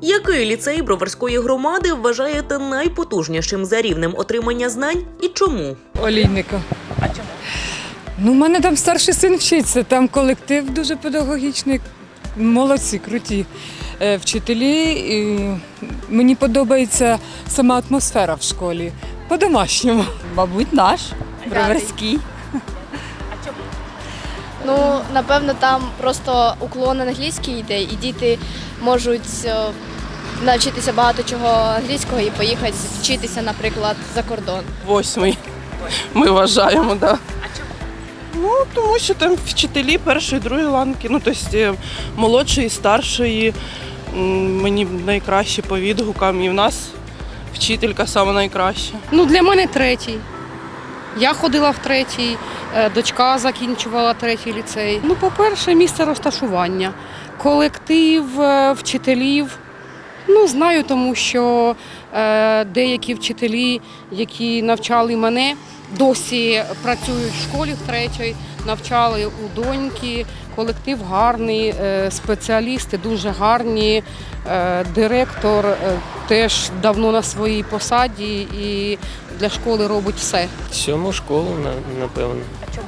Який ліцей Броварської громади вважаєте найпотужнішим за рівнем отримання знань і чому? Олійника. А чому? Ну, у мене там старший син вчиться, там колектив дуже педагогічний. Молодці, круті е, вчителі. І мені подобається сама атмосфера в школі. По-домашньому. Мабуть, наш броварський. Ну, напевно, там просто уклон англійський йде, і діти можуть е, навчитися багато чого англійського і поїхати вчитися, наприклад, за кордон. Восьмий. Ми вважаємо, так. Да. Ну, тому що там вчителі першої, другої ланки, ну тобто молодшої, старшої, мені найкраще по відгукам. І в нас вчителька саме найкраща. Ну, для мене третій. Я ходила в третій, е, дочка закінчувала третій ліцей. Ну, по-перше, місце розташування, колектив е, вчителів. Ну, знаю, тому що е, деякі вчителі, які навчали мене, досі працюють в школі в третій, навчали у доньки. Колектив гарний, е, спеціалісти дуже гарні. Е, Директор е, теж давно на своїй посаді і для школи робить все. Сьому школу, на- напевно. А чому?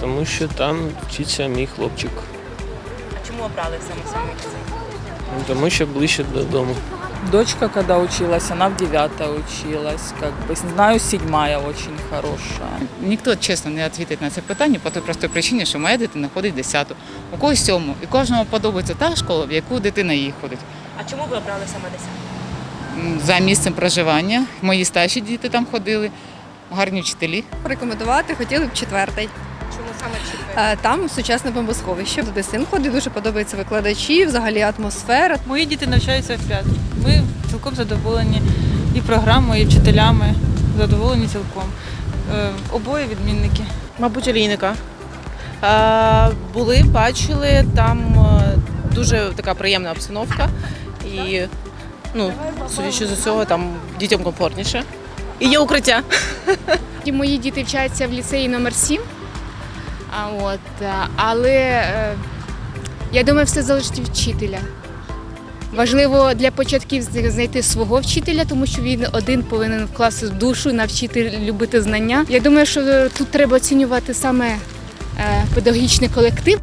Тому що там вчиться мій хлопчик. А чому обрали саме саме ліцей? Тому що ближче додому. Дочка, когда училась, она в девятой училась. Как бы, знаю, седьмая очень хорошая. Ніхто чесно не відповідить на це питання по той простій причині, що моя дитина ходить в 10 у когось сьому, і кожному подобається та школа, в яку дитина її ходить. А чому ви обрали саме 10? М, За місцем проживання мої старші діти там ходили, гарні вчителі. Рекомендувати хотіли б четвертий. Чому саме четвертий? Е, Там сучасне бомбосховище. Туди син ходить, дуже подобаються викладачі, взагалі атмосфера. Мої діти навчаються в п'ятому. Ми цілком задоволені і програмою, і вчителями. Задоволені цілком. Е, Обоє відмінники. Мабуть, олійника. Е, Були, бачили, там дуже така приємна обстановка. І, ну, судячи з усього, там дітям комфортніше. І є укриття. І мої діти вчаться в ліцеї номер 7. А от, е, але е, я думаю, все залежить від вчителя. Важливо для початків знайти свого вчителя, тому що він один повинен вкласти душу, навчити любити знання. Я думаю, що тут треба оцінювати саме е, педагогічний колектив.